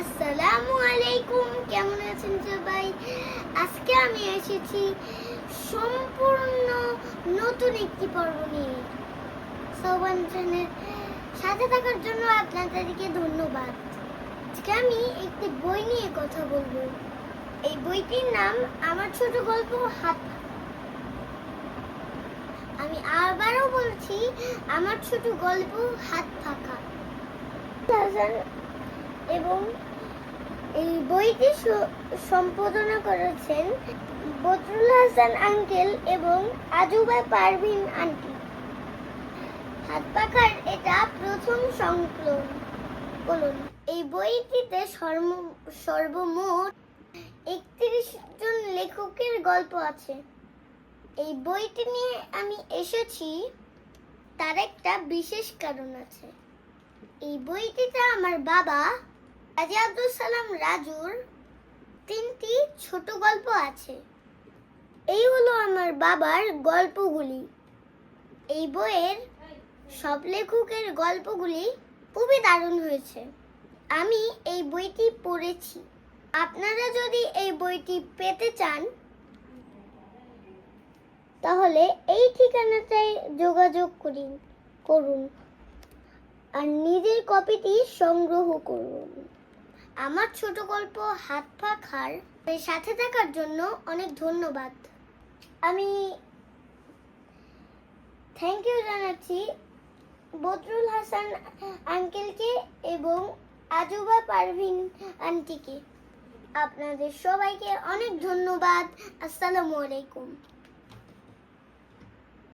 আসসালামু আলাইকুম, কেমন আছেন সবাই? আজকে আমি এসেছি সম্পূর্ণ নতুন একটি পর্ব নিয়ে। সবান চ্যানেল সাথে থাকার জন্য আপনাদেরকে ধন্যবাদ। আজকে আমি একটি বই নিয়ে কথা বলব। এই বইটির নাম আমার ছোট গল্প হাত আমি আবারও বলছি, আমার ছোট গল্প হাত ফাঁকা। এবং এই বইটি সম্পাদনা করেছেন বদরুল হাসান আঙ্কেল এবং আজুবা পারভিন আন্টি। হাত পাখার এটা প্রথম সংকলন এই বইটিতে সর্বমোট একত্রিশ জন লেখকের গল্প আছে। এই বইটি নিয়ে আমি এসেছি, তার একটা বিশেষ কারণ আছে। এই বইটিতে আমার বাবা রাজা আব্দুল সালাম রাজুর তিনটি ছোট গল্প আছে। এই হলো আমার বাবার গল্পগুলি। এই বইয়ের সব লেখকের গল্পগুলি খুবই দারুণ হয়েছে। আমি এই বইটি পড়েছি। আপনারা যদি এই বইটি পেতে চান, তাহলে এই ঠিকানাতে যোগাযোগ করিন, করুন, আর নিজের কপিটি সংগ্রহ করুন। আমার ছোট গল্প হাত পা খার এর সাথে থাকার জন্য অনেক ধন্যবাদ। আমি থ্যাংক ইউ জানাচ্ছি বদরুল হাসান আঙ্কেলকে এবং আজুবা পারভিন আন্টিকে আপনাদের সবাইকে অনেক ধন্যবাদ। আসসালামু আলাইকুম।